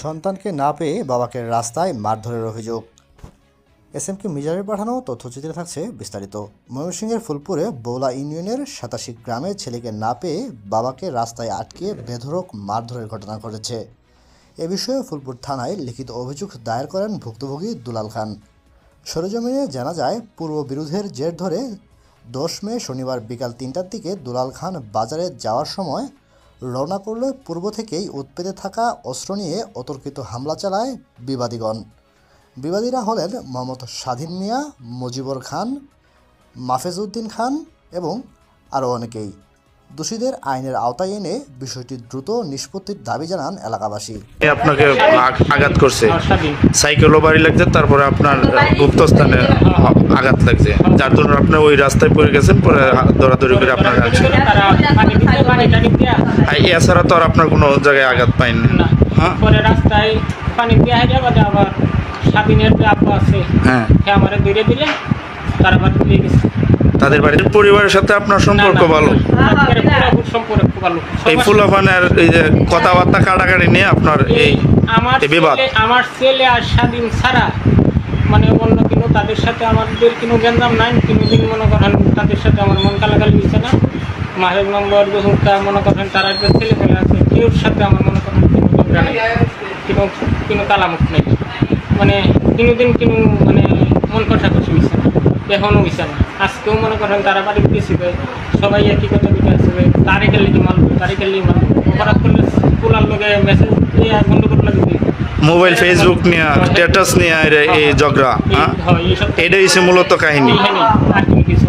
সন্তানকে না পেয়ে বাবাকে রাস্তায় মারধরের অভিযোগ। এস এম কে মিজারের পাঠানো তথ্যচিত্রে থাকছে বিস্তারিত। ময়মনসিংহের ফুলপুরে বৌলা ইউনিয়নের সাতাশি গ্রামে ছেলেকে না পেয়ে বাবাকে রাস্তায় আটকে বেধড়ক মারধরের ঘটনা ঘটেছে। এ বিষয়ে ফুলপুর থানায় লিখিত অভিযোগ দায়ের করেন ভুক্তভোগী দুলাল খান। সরেজমিনে জানা যায়, পূর্ব বিরোধের জের ধরে দশ মে শনিবার বিকাল তিনটার দিকে দুলাল খান বাজারে যাওয়ার সময় রওনা করলে পূর্ব থেকেই উৎপেদে থাকা অস্ত্র নিয়ে অতর্কিত হামলা চালায় বিবাদীগণ। বিবাদীরা হলেন মোহাম্মদ স্বাধীন মিয়া, মুজিবর খান মাফেজ উদ্দিন খান এবং আরও অনেকেই। দোষীদের আইনের আওতায় এনে বিষয়টি দ্রুত নিষ্পত্তির দাবি জানান এলাকাবাসী। আপনাকে আঘাত করছে। সাইকেলও বাড়ি লাগছে তারপরে আপনার গুপ্তস্থানে আঘাত লাগছে। যার জন্য আপনি ওই রাস্তায় পড়ে গেছেন পরে দৌড়াদৌড়ি করে আপনার এছাড়া তো আর আপনার কোনো জায়গায় আঘাত পাইনি। না হ্যাঁ? পরে রাস্তায় পানি দিয়া যাবে আবার স্বাধীনের যে আব্বা আছে হ্যাঁ। আমার ধীরে দিলে তারা আবার গেছে। তাদের বাড়ির পরিবারের সাথে আপনার সম্পর্ক ভালো? সম্পর্ক ভালো। এই ফুলাফানের এই যে কথাবার্তা কাটাকাটি নিয়ে আপনার এই আমার বিবাদ। আমার ছেলে আর স্বাধীন ছাড়া মানে অন্য কোনো তাদের সাথে আমাদের কোনো গ্যাঞ্জাম নাই। কোনোদিন মনে করেন তাদের সাথে আমার মন কালাকালি হয়েছে না। মাহের নম্বর বহুটা মনে করেন তারা যে ছেলে ফেলে আছে। কেউর সাথে আমার মনে করেন কোনো ঝগড়া নেই। কোনো কোনো কালামুখ নেই। মানে কোনোদিন কোনো মানে মন কষাকষি হয়েছে না। এখনও হয়েছে না। আজকেও মনে করেন তারা বাড়ি গেছিল সবাই একই কথা দিতে আসবে তারে গেলে কি মানবো তারে গেলেই মানবো অপরাধ করলে স্কুলার লোকে মেসেজ দিয়ে বন্ধ করে লাগবে মোবাইল ফেসবুক নিয়ে স্ট্যাটাস নিয়ে এই ঝগড়া হ্যাঁ? হয় এইসব এটাই হচ্ছে মূলত কাহিনী। এইখানে আর কিছু